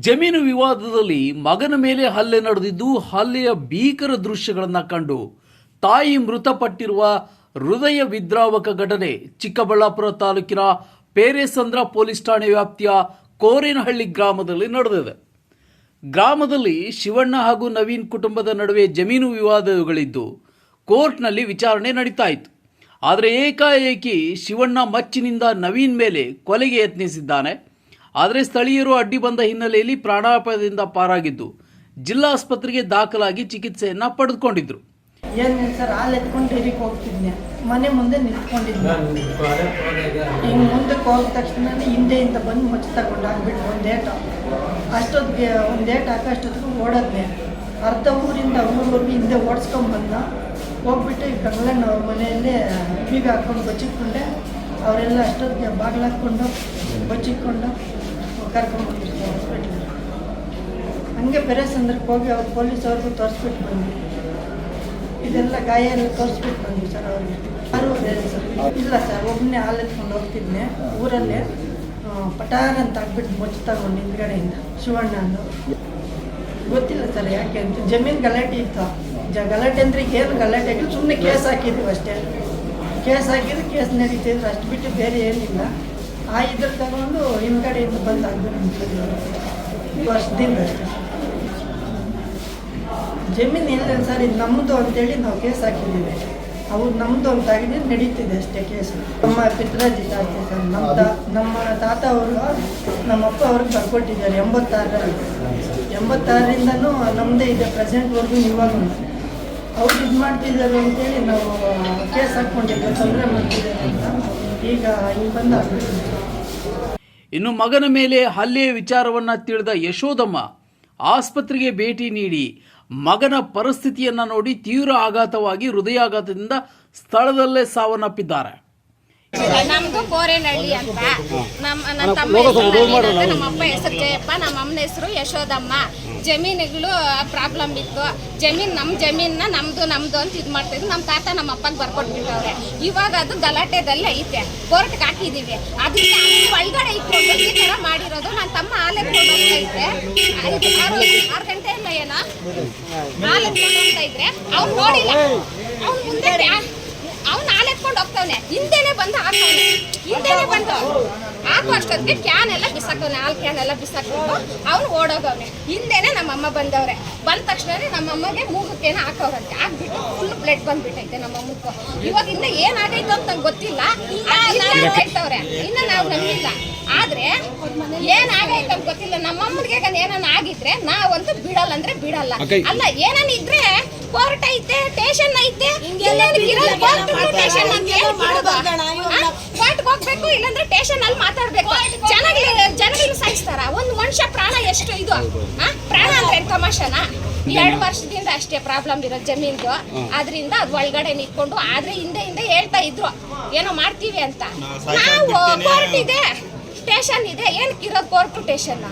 ಜಮೀನು ವಿವಾದದಲ್ಲಿ ಮಗನ ಮೇಲೆ ಹಲ್ಲೆ ನಡೆದಿದ್ದು ಹಲ್ಲೆಯ ಭೀಕರ ದೃಶ್ಯಗಳನ್ನು ಕಂಡು ತಾಯಿ ಮೃತಪಟ್ಟಿರುವ ಹೃದಯ ವಿದ್ರಾವಕ ಘಟನೆ ಚಿಕ್ಕಬಳ್ಳಾಪುರ ತಾಲೂಕಿನ ಪೇರೆಸಂದ್ರ ಪೊಲೀಸ್ ಠಾಣೆ ವ್ಯಾಪ್ತಿಯ ಕೋರೇನಹಳ್ಳಿ ಗ್ರಾಮದಲ್ಲಿ ನಡೆದಿದೆ. ಗ್ರಾಮದಲ್ಲಿ ಶಿವಣ್ಣ ಹಾಗೂ ನವೀನ್ ಕುಟುಂಬದ ನಡುವೆ ಜಮೀನು ವಿವಾದಗಳಿದ್ದು ಕೋರ್ಟ್ನಲ್ಲಿ ವಿಚಾರಣೆ ನಡೀತಾ ಇತ್ತು. ಆದರೆ ಏಕಾಏಕಿ ಶಿವಣ್ಣ ಮಚ್ಚಿನಿಂದ ನವೀನ್ ಮೇಲೆ ಕೊಲೆಗೆ ಯತ್ನಿಸಿದ್ದಾನೆ. ಆದರೆ ಸ್ಥಳೀಯರು ಅಡ್ಡಿ ಬಂದ ಹಿನ್ನೆಲೆಯಲ್ಲಿ ಪ್ರಾಣಾಪಾಯದಿಂದ ಪಾರಾಗಿದ್ದು ಜಿಲ್ಲಾ ಆಸ್ಪತ್ರೆಗೆ ದಾಖಲಾಗಿ ಚಿಕಿತ್ಸೆಯನ್ನ ಪಡೆದುಕೊಂಡಿದ್ರು. ಏನು ಸರ್ ಹಾಲು ಎತ್ಕೊಂಡು ಡೈರಿಗೆ ಹೋಗ್ತಿದ್ನೆ? ಮನೆ ಮುಂದೆ ನಿಂತ್ಕೊಂಡಿದ್ದೆ ಹಿಂಗೆ ಮುಂದಕ್ಕೆ ಹೋದ ತಕ್ಷಣ ಹಿಂದೆಯಿಂದ ಬಂದು ಮಚ್ಚ ತಗೊಂಡು ಹಾಕ್ಬಿಟ್ಟು ಒಂದು ಏಟು. ಅಷ್ಟೊತ್ತಿಗೆ ಒಂದು ಏಟ್ ಹಾಕೋ ಅಷ್ಟೊತ್ತಿಗೆ ಓಡೋದ್ನೆ. ಅರ್ಧ ಊರಿಂದ ಊರವರೆಗೂ ಹಿಂದೆ ಓಡಿಸ್ಕೊಂಬಂದ ಹೋಗ್ಬಿಟ್ಟು ಈ ಅವ್ರ ಮನೆಯಲ್ಲೇ ಬೀಗ ಹಾಕ್ಕೊಂಡು ಬಚ್ಚಿಟ್ಕೊಂಡೆ. ಅವರೆಲ್ಲ ಅಷ್ಟೊತ್ತಿಗೆ ಬಾಗಿಲು ಹಾಕ್ಕೊಂಡು ಬಚ್ಚಿಟ್ಕೊಂಡು ಕರ್ಕೊಂಡ್ಬಂದಿರ್ತಾರೆ. ಹಾಸ್ಪಿಟ್ಲಿಗೆ ಹಂಗೆ ಬೇರೆ ಸಂದರ್ಭಕ್ಕೆ ಹೋಗಿ ಅವ್ರು ಪೊಲೀಸ್ ಅವ್ರಿಗೂ ತೋರಿಸ್ಬಿಟ್ಟು ಬಂದ್ವಿ ಇದೆಲ್ಲ ಗಾಯ ಎಲ್ಲ ತೋರಿಸ್ಬಿಟ್ಟು ಬಂದ್ವಿ ಸರ್ ಅವ್ರಿಗೆ. ಯಾರು ಸರ್. ಇಲ್ಲ ಸರ್ ಒಬ್ಬನೇ ಹಾಲು ಎತ್ಕೊಂಡು ಹೋಗ್ತಿದ್ನೆ ಊರಲ್ಲೇ. ಪಟಾರ್ ಅಂತ ಹಾಕ್ಬಿಟ್ಟು ಮುಚ್ಚ ತಗೊಂಡು ಹಿಂದ್ಗಡೆಯಿಂದ ಶಿವಣ್ಣ ಅಂದು. ಗೊತ್ತಿಲ್ಲ ಸರ್ ಯಾಕೆ ಅಂತ. ಜಮೀನು ಗಲಾಟೆ ಇತ್ತು. ಜ, ಗಲಾಟೆ ಅಂದರೆ ಏನು ಗಲಾಟೆ ಆಗಿಲ್ಲ. ಸುಮ್ಮನೆ ಕೇಸ್ ಹಾಕಿದ್ವಿ ಅಷ್ಟೇ. ಕೇಸ್ ಹಾಕಿದ್ರೆ ಕೇಸ್ ನಡೀತಿದ್ರು ಅಷ್ಟು ಬಿಟ್ಟು ಬೇರೆ ಏನಿಲ್ಲ. ಆ ಇದ್ರ ತಗೊಂಡು ಹಿಂದ್ಗಡೆಯಿಂದ ಬಂದು ಆಗ್ಬಿಟ್ಟು ವರ್ಷದಿಂದ. ಜಮೀನು ಇಲ್ಲ ಸರ್? ಇದು ನಮ್ಮದು ಅಂತೇಳಿ ನಾವು ಕೇಸ್ ಹಾಕಿದ್ದೀವಿ. ಅವ್ರು ನಮ್ಮದು ಅಂತ ಆಗಿದೆ, ನಡೀತಿದೆ ಅಷ್ಟೇ ಕೇಸು. ನಮ್ಮ ಪಿತ್ರಾಜಿ ತಾತ ಸರ್, ನಮ್ಮ ತಾ, ನಮ್ಮ ತಾತ ಅವರು, ನಮ್ಮ ಅಪ್ಪ ಅವ್ರಿಗೆ ಬರ್ಕೊಟ್ಟಿದ್ದಾರೆ ಎಂಬತ್ತಾರರಲ್ಲಿ. ಎಂಬತ್ತಾರರಿಂದನೂ ನಮ್ಮದೇ ಇದೆ ಪ್ರೆಸೆಂಟ್ವರೆಗೂ ಇವಾಗ ಅವ್ರು ಇದು ಮಾಡ್ತಿದ್ದಾರೆ ಅಂತೇಳಿ ನಾವು ಕೇಸ್ ಹಾಕೊಂಡಿದ್ದೆ ತೊಂದರೆ ಮಾಡ್ತಿದ್ದಾರೆ ಈಗ ಬಂದ ಇನ್ನು ಮಗನ ಮೇಲೆ ಹಲ್ಲೆ ವಿಚಾರವನ್ನ ತಿಳಿದ ಯಶೋದಮ್ಮ ಆಸ್ಪತ್ರೆಗೆ ಭೇಟಿ ನೀಡಿ ಮಗನ ಪರಿಸ್ಥಿತಿಯನ್ನ ನೋಡಿ ತೀವ್ರ ಆಘಾತವಾಗಿ ಹೃದಯಾಘಾತದಿಂದ ಸ್ಥಳದಲ್ಲೇ ಸಾವನ್ನಪ್ಪಿದ್ದಾರೆ. ನಮ್ದು ಕೋರೇನಹಳ್ಳಿ ಅಂತ. ನಮ್ಮ ನನ್ನ ತಮ್ಮ ನಮ್ಮ ಅಪ್ಪ ಹೆಸರು ಜಯಪ್ಪ ನಮ್ಮ ಅಮ್ಮನ ಹೆಸರು ಯಶೋದಮ್ಮ. ಜಮೀನುಗಳು ಪ್ರಾಬ್ಲಮ್ ಇತ್ತು. ಜಮೀನ್ ನಮ್ಮ ಜಮೀನ ನಮ್ದು ನಮ್ದು ಅಂತ ಇದು ಮಾಡ್ತಿದ್ವಿ ನಮ್ಮ ತಾತ ನಮ್ಮ ಅಪ್ಪಗೆ ಬರ್ಕೊಟ್ಬಿಟ್ಟವ್ರೆ. ಇವಾಗ ಅದು ಗಲಾಟೆದಲ್ಲಿ ಐತೆ. ಕೋರ್ಟ್ಗೆ ಹಾಕಿದೀವಿ. ಅದಕ್ಕೆ ಒಳಗಡೆ ಇಟ್ಕೊಂಡು ಈ ಥರ ಮಾಡಿರೋದು. ನನ್ನ ತಮ್ಮ ಆಲೆ ಐತೆ ಆರು ಆರು ಗಂಟೆ ಇಲ್ಲ ಏನೋ. ಆಲೆ ಇದ್ರೆ. ಅವ್ನು ನೋಡಿಲ್ಲ. ಅವ್ನು ಮುಂದೆ ಎತ್ಕೊಂಡು ಹೋಗ್ತಾವನೆ. ಹಿಂದೆನೆ ಬಂದು ಹಾಕೊಂಡು ಹಿಂದೆನೆ ಬಂದು ಹಾಕೋ ಅಷ್ಟೊತ್ತಿಗೆ ಕ್ಯಾನ್ ಎಲ್ಲ ಬಿಸಾಕವ್ನೆ ಹಾಲು ಕ್ಯಾನ್ ಎಲ್ಲ ಬಿಸಾಕೊಂಡು ಅವ್ನು ಓಡೋಗವ್ನೆ. ಹಿಂದೆನೆ ನಮ್ಮಮ್ಮ ಬಂದವ್ರೆ. ಬಂದ ತಕ್ಷಣ ನಮ್ಮಮ್ಮಗೆ ಮೂಗಕ್ಕೇನ ಹಾಕವ್ರಂತೆ. ಹಾಕ್ಬಿಟ್ಟು ಫುಲ್ ಬ್ಲಡ್ ಬಂದ್ಬಿಟ್ಟೈತೆ ನಮ್ಮ ಅಮ್ಮಕ್ಕೂ ಇವಾಗ ಇನ್ನ ಏನಾಗೈತೋ ಅಂತ ನಂಗೆ ಗೊತ್ತಿಲ್ಲ. ಹೇಳ್ತವ್ರೆ ಇನ್ನ ನಾವು ನಂಬಿಲ್ಲ. ಆದ್ರೆ ಏನಾಗೈತೆ ಅಂತ ಗೊತ್ತಿಲ್ಲ. ನಮ್ಮಮ್ಮನಿಗೆ ಏನಾನ ಆಗಿದ್ರೆ ನಾವಂತೂ ಬಿಡಲ್ಲ ಅಂದ್ರೆ ಬಿಡಲ್ಲ. ಅಲ್ಲ ಏನಾನ ಇದ್ರೆ ಕೋರ್ಟ್ ಐತೆ ಸ್ಟೇಷನ್ ಐತೆ ಕೋರ್ಟ್ಗೆ ಹೋಗ್ಬೇಕು ಇಲ್ಲಾಂದ್ರೆ ಸ್ಟೇಷನ್ ಅಲ್ಲಿ ಮಾತಾಡ್ಬೇಕು. ಜನಗಳು ಜನಗಳು ಸಾಯಿಸ್ತಾರ? ಒಂದು ಮನುಷ್ಯ ಪ್ರಾಣ ಎಷ್ಟು ಇದು? ಆ? ಪ್ರಾಣ ಅಂದ್ರೆ ತಮಾಷನ? ಎರಡು ವರ್ಷದಿಂದ ಅಷ್ಟೇ ಪ್ರಾಬ್ಲಮ್ ಇರೋದು ಜಮೀನ್ದು. ಅದರಿಂದ ಅದು ಒಳಗಡೆ ನಿಂತ್ಕೊಂಡು ಆದ್ರೆ ಹಿಂದೆ ಹಿಂದೆ ಹೇಳ್ತಾ ಇದ್ರು. ಏನೋ ಮಾಡ್ತೀವಿ ಅಂತ. ನಾವು ಕೋರ್ಟ್ ಇದೆ. ಸ್ಟೇಷನ್ ಇದೆ. ಏನಕ್ಕೆ ಇರೋದು ಕೋರ್ಟ್ ಸ್ಟೇಷನ್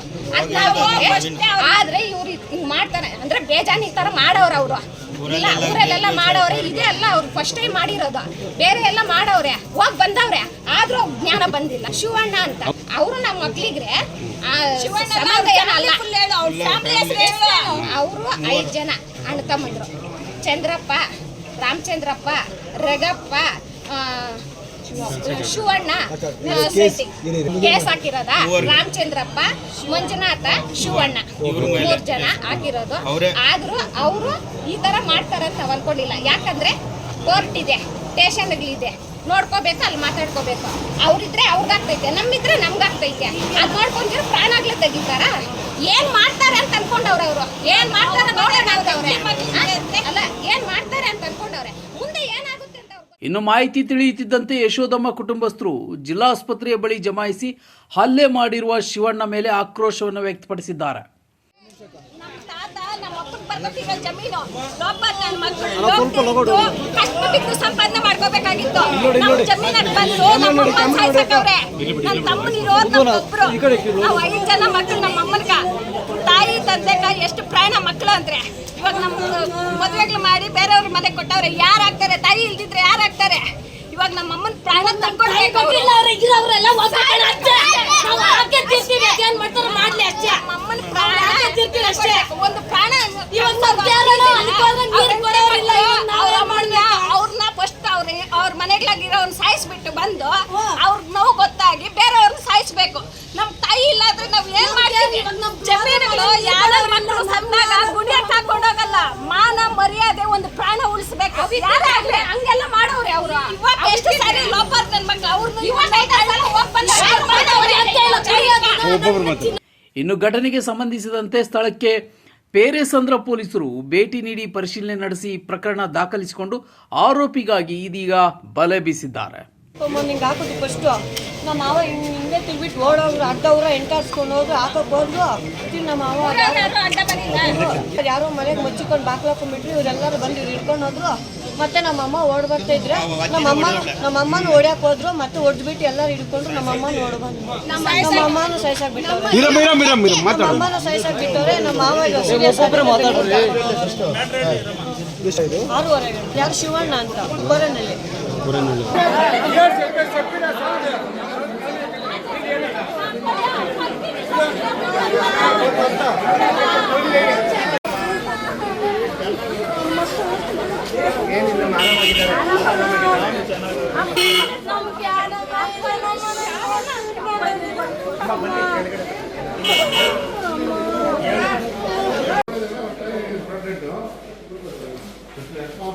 ಆದ್ರೆ ಇವ್ರು ಮಾಡ್ತಾರೆ. ಅಂದ್ರೆ ಬೇಜಾನ್ ಈ ತರ ಮಾಡೋರು ಅವರು. ಇಲ್ಲ ಊರಲ್ಲೆಲ್ಲ ಮಾಡೋರೆ ಇದೆ ಅಲ್ಲ ಅವ್ರು ಫಸ್ಟ್ ಟೈಮ್ ಮಾಡಿರೋದು. ಬೇರೆ ಎಲ್ಲ ಮಾಡೋರೆ ಹೋಗ್ ಬಂದವ್ರೆ. ಆದ್ರೂ ಜ್ಞಾನ ಬಂದಿಲ್ಲ. ಶಿವಣ್ಣ ಅಂತ. ಅವರು ನಮ್ಮ ಮಕ್ಳಿಗ್ರೆ ಅವರು ಐದು ಜನ ಅಣ್ಣ ತಮ್ಮಂದ್ರು. ಚಂದ್ರಪ್ಪ ರಾಮಚಂದ್ರಪ್ಪ ರಗಪ್ಪ ಆ, ಶಿವಣ್ಣ. ಕೇಸ್ ಹಾಕಿರೋದ? ರಾಮಚಂದ್ರಪ್ಪ ಮಂಜುನಾಥ ಶಿವಣ್ಣ. ಮೂರ್ ಜನ ಹಾಕಿರೋದು. ಆದ್ರೂ ಅವರು ಈ ತರ ಮಾಡ್ತಾರೆ ಅಂತ ನಾವ್ ಅನ್ಕೊಂಡಿಲ್ಲ. ಯಾಕಂದ್ರೆ ಕೋರ್ಟ್ ಇದೆ ಸ್ಟೇಷನ್ಗಳಿದೆ ನೋಡ್ಕೋಬೇಕು ಅಲ್ಲಿ ಮಾತಾಡ್ಕೋಬೇಕು. ಅವ್ರಿದ್ರೆ ಅವ್ರಿಗಾಗ್ತೈತೆ ನಮ್ಮಿದ್ರೆ ನಮ್ಗಾಗ್ತೈತೆ. ಅದ್ ನೋಡ್ಕೊಂಡಿರೋ ಪ್ರಾಣಾಗ್ಲೇ ತೆಗಿತಾರ? ಏನ್ ಮಾಡ್ತಾರೆ ಅಂತ ಅನ್ಕೊಂಡವ್ರ ಅವ್ರು. ಏನ್ ಮಾಡ್ತಾರೆ ನೋಡೋಣ ಅಲ್ಲ ಏನ್ ಮಾಡ್ತಾರೆ ಅಂತ ಅನ್ಕೊಂಡವ್ರೆ ಮುಂದೆ ಏನಾಗುತ್ತೆ ಅಂತ ಅವ್ರು ಇನ್ನು ಮಾಹಿತಿ ತಿಳಿಯುತ್ತಿದ್ದಂತೆ ಯಶೋದಮ್ಮ ಕುಟುಂಬಸ್ಥರು ಜಿಲ್ಲಾಸ್ಪತ್ರೆಯ ಬಳಿ ಜಮಾಯಿಸಿ ಹಲ್ಲೆ ಮಾಡಿರುವ ಶಿವಣ್ಣ ಮೇಲೆ ಆಕ್ರೋಶವನ್ನು ವ್ಯಕ್ತಪಡಿಸಿದ್ದಾರೆ. ನಮ್ಮ ತಾತ ನಮ್ಮ ಅಪ್ಪನ ಜಮೀನು. ಸಂಪಾದನೆ ಮಾಡ್ಕೋಬೇಕಾಗಿತ್ತು. ನಮ್ಮ ಜಮೀನಾಗ ಬಂದು ನಮ್ಮ ಅಮ್ಮನ ಸಾಯ್ಸಕ್ಕವ್ರೆ. ನನ್ನ ತಮ್ಮನಿರೋರು ನಮ್ಮೊಬ್ರು ನಾವು ಐದು ಜನ ಮಕ್ಕಳು ನಮ್ಮ ಅಮ್ಮನ್ಗ ತಾಯಿ ತಂದೆಗ ಎಷ್ಟು ಪ್ರಾಣ ಮಕ್ಕಳು ಅಂದ್ರೆ. ಇವಾಗ ನಮ್ಮ ಮದುವೆಗಳು ಮಾಡಿ ಬೇರೆಯವ್ರ ಮನೆ ಕೊಟ್ಟವ್ರೆ ಯಾರು ಆಗ್ತಾರೆ ತಾಯಿ ಇಲ್ದಿದ್ರೆ ಯಾರು ಆಗ್ತಾರೆ? ಇವಾಗ ನಮ್ಮ ಅಮ್ಮನ ಪ್ರಾಣ. ಒಂದು ಪ್ರಾಣ ನಾವ್ ನಾವೇ. ಅವ್ರನ್ನ ಫಸ್ಟ್ ಅವ್ರ ಅವ್ರ ಮನೆಗಳಾಗಿರೋನ್ ಸಾಯಿಸ್ಬಿಟ್ಟು ಬಂದು ಅವ್ರ ನೋವು ಗೊತ್ತಾಗಿ ಬೇರೆಯವ್ರನ್ನ ಸಾಯಿಸ್ಬೇಕು. ನಮ್ ತಾಯಿ ಇಲ್ಲ ಅಂದ್ರೆ ನಾವ್ ಏನ್ ಮಾಡ್ತೀವಿ? ಜಮೀನುಗಳು ಮಕ್ಕಳು ನಮ್ಮ ಸತ್ತಾಗ ಗುಡಿಯಕ್ಕೆ ಹಾಕೊಂಡೋಗಲ್ಲ ಮಾನ ಮರ್ಯಾದೆ ಒಂದು ಪ್ರಾಣ ಉಳಿಸ್ಬೇಕು. ಯಾರೇ ಆಗ್ಲಿ ಹಂಗೆಲ್ಲ ಮಾಡೋರೆ ಅವ್ರು ಇವಾಗ ಎಷ್ಟು ಸಾರಿ ಲೋಪಾರ್ ನನ್ ಮಕ್ಳು ಅವ್ರನ್ನ ಇವಾಗ ಐದಾರು ಸಲ ಹೋಗ್ ಬಂದವ್ರೆ. ಯಾರ್ ಮಾಡವ್ರೆ ಅಂತ ಹೇಳು. ಇನ್ನು ಘಟನೆಗೆ ಸಂಬಂಧಿಸಿದಂತೆ ಸ್ಥಳಕ್ಕೆ ಪೇರೆಸಂದ್ರ ಪೊಲೀಸರು ಭೇಟಿ ನೀಡಿ ಪರಿಶೀಲನೆ ನಡೆಸಿ ಪ್ರಕರಣ ದಾಖಲಿಸಿಕೊಂಡು ಆರೋಪಿಗಾಗಿ ಇದೀಗ ಬಲೆ ಬೀಸಿದ್ದಾರೆ. ಹಿಂಗೆ ಹಾಕೋದು ಫಸ್ಟು ನಮ್ಮ ಮಾವ ಹಿಂಗೆ ತಿಳ್ಬಿಟ್ಟು ಓಡೋಗ್ರು ಅಡ್ಡ ಅವ್ರ ಎಂಟಾಡ್ಸ್ಕೊಂಡು ಹೋದ್ರು ಹಾಕೋಕ್ ಬಂದ್ರು ತಿನ್ ನಮ್ಮ ಮಾವ ಯಾರು ಮನೆಗೆ ಮುಚ್ಚಿಕೊಂಡು ಬಾಕ್ಲಾಕೊಂಡ್ಬಿಟ್ರಿ ಇವ್ರೆಲ್ಲರೂ ಇವರೆಲ್ಲರೂ ಬಂದು ಇವ್ರು ಹಿಡ್ಕೊಂಡು ಹೋದ್ರು. ಮತ್ತೆ ನಮ್ಮ ಅಮ್ಮ ಓಡ್ ಬರ್ತಾ ಇದ್ರೆ ನಮ್ಮ ಅಮ್ಮ ನಮ್ಮ ಅಮ್ಮನ ಓಡ್ಯಾಕ್ ಹೋದ್ರು ಮತ್ತೆ ಹೊಡ್ದ್ಬಿಟ್ಟು ಎಲ್ಲರೂ ಹಿಡ್ಕೊಂಡು ನಮ್ಮ ಅಮ್ಮನ ಓಡ್ ಬಂದ್ರು ನಮ್ಮ ಅಮ್ಮನ ಸೈಸಾಕ್ ಬಿಟ್ಟವ್ರೆ ನಮ್ಮಮ್ಮನ ಸೈಸಾಕ್ ಬಿಟ್ಟವ್ರೆ ನಮ್ಮ ಮಾವ ಯಾರು ಶಿವಣ್ಣ ಅಂತ? ಬೋರನಲ್ಲಿ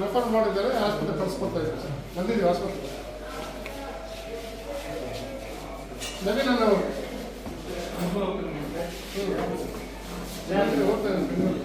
ರೆಫರ್ ಮಾಡಿದ್ದಾರೆ ಆಸ್ಪತ್ರೆ ಕಳಿಸ್ಕೊಡ್ತಾ ಇದ್ದಾರೆ ಸರ್ ಬಂದಿದ್ದೀವಿ ಆಸ್ಪತ್ರೆ ನವೀನ್ ನಾನು ಅವರು. ಹೋಗ್ತಾ ಇದ್ದೀನಿ ಬೆಂಗಳೂರು.